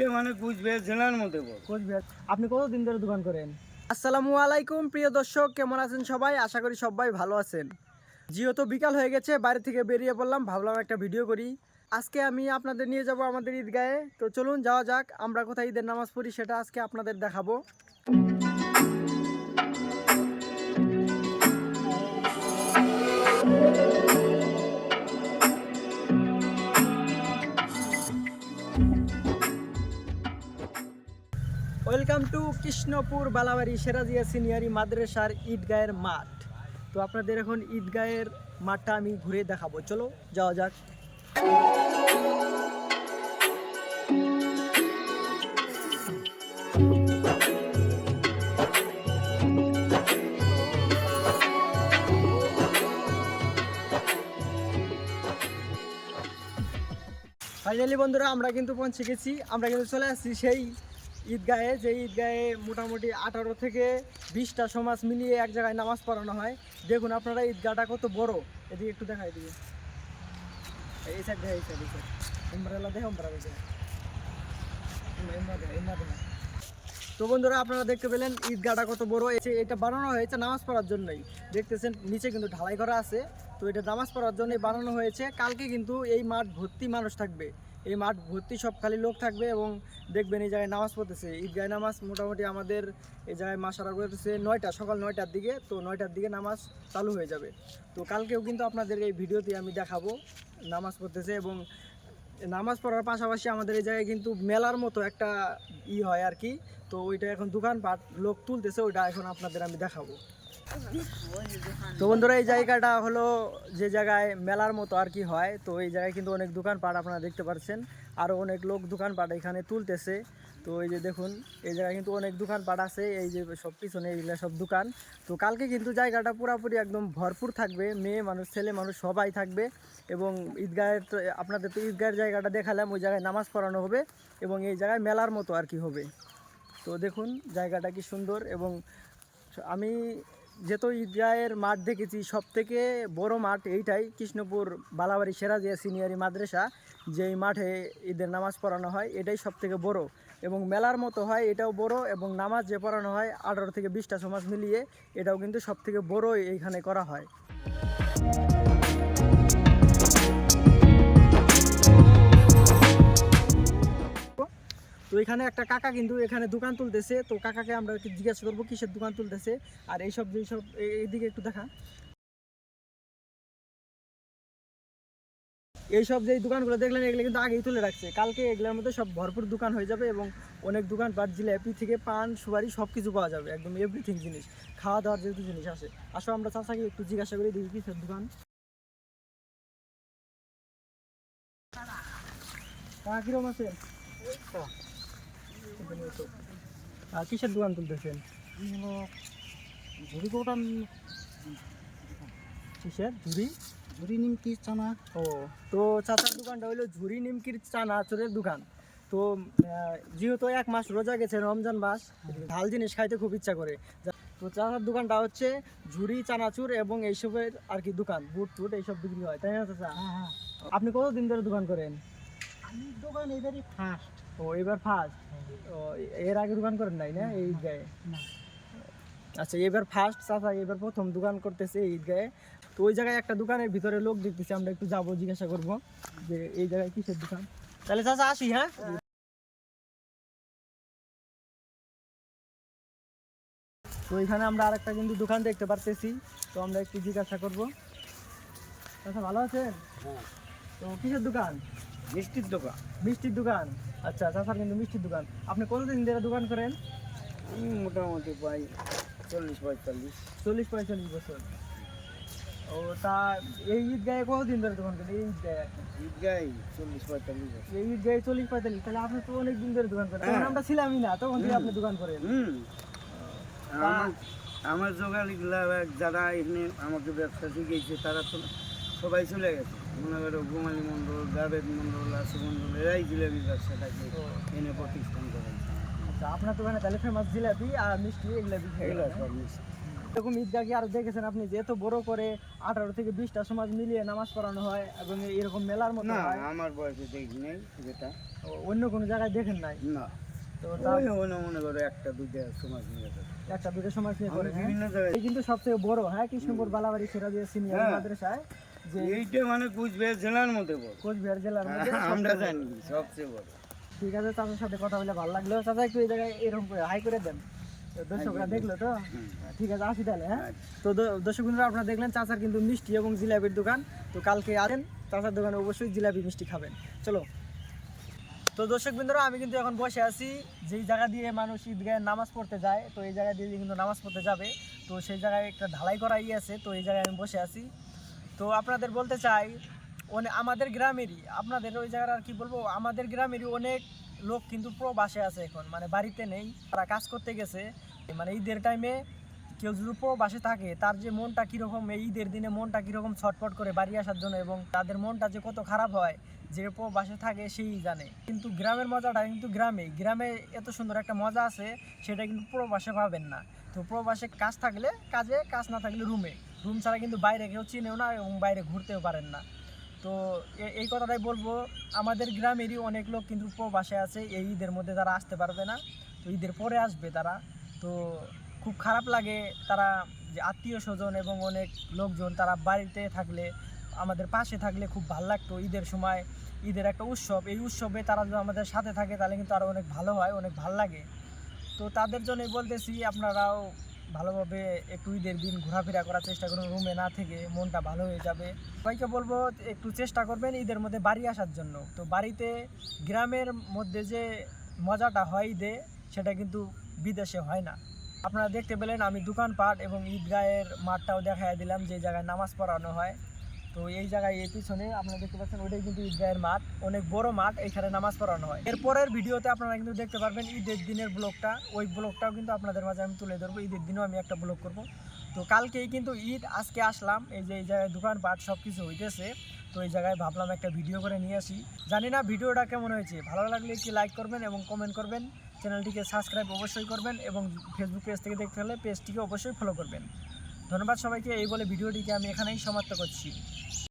এটা মানে কুচবিহার জেলার মধ্যে কোচবিহার। আপনি কতদিন ধরে দোকান করেন? আসসালামু আলাইকুম প্রিয় দর্শক কেমন আছেন সবাই? আশা করি সবাই ভালো আছেন। যেহেতু বিকাল হয়ে গেছে বাইরে থেকে বেরিয়ে পড়লাম ভাবলাম একটা ভিডিও করি। আজকে আমি আপনাদের নিয়ে যাব আমাদের ঈদগাহে। তো চলুন যাওয়া যাক আমরা কোথায় ঈদের নামাজ পড়ি সেটা আজকে আপনাদের দেখাবো। ওয়েলকাম টু কৃষ্ণপুর বালাবাড়ি সেরাজিয়া সিনিয়রি মাদ্রাসার ঈদগাহের মাঠ। তো আপনাদের এখন ঈদগাহের মাঠটা আমি ঘুরে দেখাবো। চলো, যাওয়া যাক। ফাইনালি বন্ধুরা, আমরা কিন্তু পৌঁছে গেছি। আমরা কিন্তু চলে আসছি সেই ঈদগাহে, যে ঈদগাহে মোটামুটি আঠারো থেকে বিশটা সমাজ মিলিয়ে এক জায়গায় নামাজ পড়ানো হয়। দেখুন আপনারা, ঈদগাহটা কত বড়। এদিকে একটু দেখাই দিবে এই সাইড দেখে এই সাইড এই সাইড দেখে দেখে তো বন্ধুরা, আপনারা দেখতে পেলেন ঈদগাহটা কত বড়। এসে এটা বানানো হয়েছে নামাজ পড়ার জন্যই। দেখতেছেন, নিচে কিন্তু ঢালাই করা আছে। তো এটা নামাজ পড়ার জন্যই বানানো হয়েছে। কালকে কিন্তু এই মাঠ ভর্তি মানুষ থাকবে। এই মাঠ ভর্তি সব খালি লোক থাকবে এবং দেখবেন এই জায়গায় নামাজ পড়তেছে। ঈদগাহ নামাজ মোটামুটি আমাদের এই জায়গায় মাসারা করতেছে নয়টা, সকাল নয়টার দিকে। তো নয়টার দিকে নামাজ চালু হয়ে যাবে। তো কালকেও কিন্তু আপনাদের এই ভিডিওতে আমি দেখাবো নামাজ পড়তেছে এবং নামাজ পড়ার পাশাপাশি আমাদের এই জায়গায় কিন্তু মেলার মতো একটা ই হয় আর কি। তো ওইটা এখন দোকানপাট, লোক তুলতেছে, ওইটা এখন আপনাদের আমি দেখাবো। তো বন্ধুরা, এই জায়গাটা হলো যে জায়গায় মেলার মতো আর কি হয়। তো এই জায়গায় কিন্তু অনেক দোকানপাট আপনারা দেখতে পাচ্ছেন আরও অনেক লোক দোকানপাট এখানে তুলতেছে। তো এই যে দেখুন, এই জায়গায় কিন্তু অনেক দোকানপাট আছে। এই যে সব পিছনে এইগুলো সব দোকান। তো কালকে কিন্তু জায়গাটা পুরোপুরি একদম ভরপুর থাকবে। মেয়ে মানুষ, ছেলে মানুষ সবাই থাকবে এবং ঈদগাহের আপনাদের তো ঈদগাহের জায়গাটা দেখালাম, ওই জায়গায় নামাজ পড়ানো হবে এবং এই জায়গায় মেলার মতো আর কি হবে। তো দেখুন, জায়গাটা কি সুন্দর এবং আমি যেহেতু ঈদগাহের মাঠ দেখেছি সব থেকে বড় মাঠ এইটাই কৃষ্ণপুর বালাবাড়ি সেরাজিয়া সিনিয়রি মাদ্রাসা, যেই মাঠে ঈদের নামাজ পড়ানো হয়, এটাই সব থেকে বড়। এবং মেলার মতো হয়, এটাও বড় এবং নামাজ যে পড়ানো হয় আঠারো থেকে বিশটা সমাজ মিলিয়ে, এটাও কিন্তু সব থেকে বড় এইখানে করা হয়। তো এখানে একটা কাকা কিন্তু এখানে দোকান তুলতেছে। তো কাকাকে আমরা জিজ্ঞাসা করব, কিসের দোকান তুলতেছে? আর এইসব যেসব এই- এইদিকে একটু দেখা। এইসব যে দোকানগুলো দেখলেন, এগুলো কিন্তু আগেই তুলে রাখছে। কালকে এগুলোর মধ্যে সব ভরপুর দোকান হয়ে যাবে এবং অনেক দোকান পাট জিলাপি থেকে পান, সুপারি সব কিছু পাওয়া যাবে, একদম এভরিথিং জিনিস। খাওয়া দাওয়ার যেহেতু জিনিস আছে। আসো আমরা চাচাকে একটু জিজ্ঞাসা করি, দেখি কিসের দোকান। কাকা কিরম আর কিসের দোকান তুলতেছেন? ঝুড়ি কোটান কিসের? ঝুড়ি? ঝুড়ি নিমকি চানা। ও তো চাচার দোকানটা হলো ঝুড়ি নিমকির চানা চোরের দোকান। তো যেহেতু এক মাস রোজা গেছে রমজান মাস ঝাল জিনিস খাইতে খুব ইচ্ছা করে। তো চাচার দোকানটা হচ্ছে ঝুড়ি চানাচুর এবং এইসবের আর কি দোকান বুট টুট এইসব বিক্রি হয়। তাই না চাচা? হ্যাঁ হ্যাঁ। আপনি কতদিন ধরে দোকান করেন? আমি দোকান এবারই ফার্স্ট ও এবার ফার্স্ট ও এর আগে দোকান করেন নাই না এই গায়ে আচ্ছা এবার ফার্স্ট চাচা এবার প্রথম দোকান করতেছে এই ঈদগাহে। তো ওই জায়গায় একটা দোকানের ভিতরে লোক দেখতেছি আমরা একটু যাব জিজ্ঞাসা করব যে এই জায়গায় কিসের দোকান? তাহলে চাচা আসি হ্যাঁ? তো এখানে আমরা আরেকটা কিন্তু দোকান দেখতে পারতেছি তো আমরা একটু জিজ্ঞাসা করব। চাচা ভালো আছেন? তো কিসের দোকান? মিষ্টির দোকান। মিষ্টির দোকান? আচ্ছা চাচার কিন্তু মিষ্টির দোকান। আপনি কতদিন ধরে দোকান করেন? মোটামুটি প্রায় চল্লিশ পঁয়তাল্লিশ। চল্লিশ পঁয়তাল্লিশ বছর। ও তা এই ঈদ ঈদগাহে কতদিন ধরে দোকান করেন? এই ঈদগাহে ঈদগাই চল্লিশ পঁয়তাল্লিশ। এই ঈদগাহে চল্লিশ পঁয়তাল্লিশ। তাহলে আপনি তো অনেক দিন ধরে দোকান করেন। তখন হ্যাঁ। আমরা ছিলামই না তখন থেকে আপনি দোকান করেন। হুম। আমার আমার জোগালিগুলা যারা এখানে আমাকে ব্যবসা শিখিয়েছে তারা তো সবাই চলে গেছে। মনে করো গোমালি মণ্ডল জাভেদ মণ্ডল আসু মণ্ডল এরাই জিলাপি ব্যবসাটাকে এনে প্রতিষ্ঠান করেছে। আচ্ছা আপনার দোকানে তাহলে ফেমাস জিলাপি আর মিষ্টি এগুলো বিক্রি সব? এরকম ঈদগাহ কি আর দেখেছেন আপনি যে এত বড় করে আঠারো থেকে বিশটা সমাজ মিলিয়ে নামাজ পড়ানো হয় এবং এরকম মেলার মতো না আমার বয়সে দেখি নাই যেটা। অন্য কোনো জায়গায় দেখেন নাই? না। তো মনে করো একটা দুইটা সমাজ নিয়ে একটা দুটো সমাজ নিয়ে করে হ্যাঁ? বিভিন্ন জায়গায় কিন্তু সবথেকে বড় হ্যাঁ? কৃষ্ণপুর বালাবাড়ি সিরাজিয়া সিনিয়র হ্যাঁ। মাদ্রাসায়। যে এইটা মানে কুচবিহার জেলার মধ্যে বড়। কোচবিহার জেলার মধ্যে। হ্যাঁ, আমরা জানি সবচেয়ে বড়। ঠিক আছে চাচার সাথে কথা বলে ভালো লাগল। চাচা একটু এই জায়গায় এরকম করে হাই করে দেন। দর্শকরা দেখল তো? ঠিক আছে আসি তাহলে হ্যাঁ? আচ্ছা। তো দর্শক বন্ধুরা আপনারা দেখলেন চাচার কিন্তু মিষ্টি এবং জিলাপির দোকান। তো কালকে আসেন চাচার দোকানে অবশ্যই জিলাপি মিষ্টি খাবেন। চলো। তো দর্শক বন্ধুরা আমি কিন্তু এখন বসে আছি। যেই জায়গা দিয়ে মানুষ ঈদগাহে নামাজ পড়তে যায় তো এই জায়গা দিয়ে কিন্তু নামাজ পড়তে যাবে। তো সেই জায়গায় একটা ঢালাই করা ইয়ে আছে তো এই জায়গায় আমি বসে আছি। তো আপনাদের বলতে চাই আমাদের গ্রামেরই, আপনাদের ওই জায়গার আর কি বলব, আমাদের গ্রামেরই অনেক লোক কিন্তু প্রবাসে আছে এখন মানে বাড়িতে নেই, তারা কাজ করতে গেছে। মানে ঈদের টাইমে কেউ যদি প্রবাসে থাকে, তার যে মনটা কীরকম, এই ঈদের দিনে মনটা কীরকম ছটফট করে বাড়ি আসার জন্য এবং তাদের মনটা যে কত খারাপ হয়, যে প্রবাসে থাকে সেই জানে। কিন্তু গ্রামের মজাটা কিন্তু গ্রামে গ্রামে এত সুন্দর একটা মজা আছে, সেটা কিন্তু প্রবাসে পাবেন না। তো প্রবাসে কাজ থাকলে কাজে, কাজ না থাকলে রুমে। রুম ছাড়া কিন্তু বাইরে কেউ চিনেও না এবং বাইরে ঘুরতেও পারেন না। তো এই কথাটাই বলব, আমাদের গ্রামেরই অনেক লোক কিন্তু প্রবাসে আছে, এই ঈদের মধ্যে তারা আসতে পারবে না। তো ঈদের পরে আসবে তারা। তো খুব খারাপ লাগে তারা যে আত্মীয় স্বজন এবং অনেক লোকজন তারা বাড়িতে থাকলে, আমাদের পাশে থাকলে খুব ভালো লাগতো। ঈদের সময় ঈদের একটা উৎসব, এই উৎসবে তারা যদি আমাদের সাথে থাকে তাহলে কিন্তু আরও অনেক ভালো হয়, অনেক ভালো লাগে। তো তাদের জন্যই বলতেছি, আপনারাও ভালোভাবে একটু ঈদের দিন ঘোরাফেরা করার চেষ্টা করুন, রুমে না থেকে মনটা ভালো হয়ে যাবে। সবাইকে বলব, একটু চেষ্টা করবেন ঈদের মধ্যে বাড়ি আসার জন্য। তো বাড়িতে গ্রামের মধ্যে যে মজাটা হয় ঈদে, সেটা কিন্তু বিদেশে হয় না। আপনারা দেখতে পেলেন আমি দোকানপাট এবং ঈদগাহের মাঠটাও দেখাই দিলাম, যে জায়গায় নামাজ পড়ানো হয়। তো এই জায়গায়, এই পিছনে আপনারা দেখতে পাচ্ছেন, ওইটাই কিন্তু ঈদগাহের মাঠ। অনেক বড় মাঠ, এখানে নামাজ পড়ানো হয়। এরপরের ভিডিওতে আপনারা কিন্তু দেখতে পারবেন ঈদের দিনের ব্লগটা। ওই ব্লগটাও কিন্তু আপনাদের মাঝে আমি তুলে ধরবো। ঈদের দিনেও আমি একটা ব্লগ করব। তো কালকেই কিন্তু ঈদ, আজকে আসলাম। এই যে, এই জায়গায় দোকানপাট সব কিছু হইতেছে। তো এই জায়গায় ভাবলাম একটা ভিডিও করে নিয়ে আসি। জানি না ভিডিওটা কেমন হয়েছে। ভালো লাগলে একটি লাইক করবেন এবং কমেন্ট করবেন। চ্যানেলটিকে সাবস্ক্রাইব অবশ্যই করবেন এবং ফেসবুক পেজ থেকে দেখতে হলে পেজটিকে অবশ্যই ফলো করবেন। ধন্যবাদ সবাইকে এই বলে ভিডিওটিকে আমি এখানেই সমাপ্ত করছি।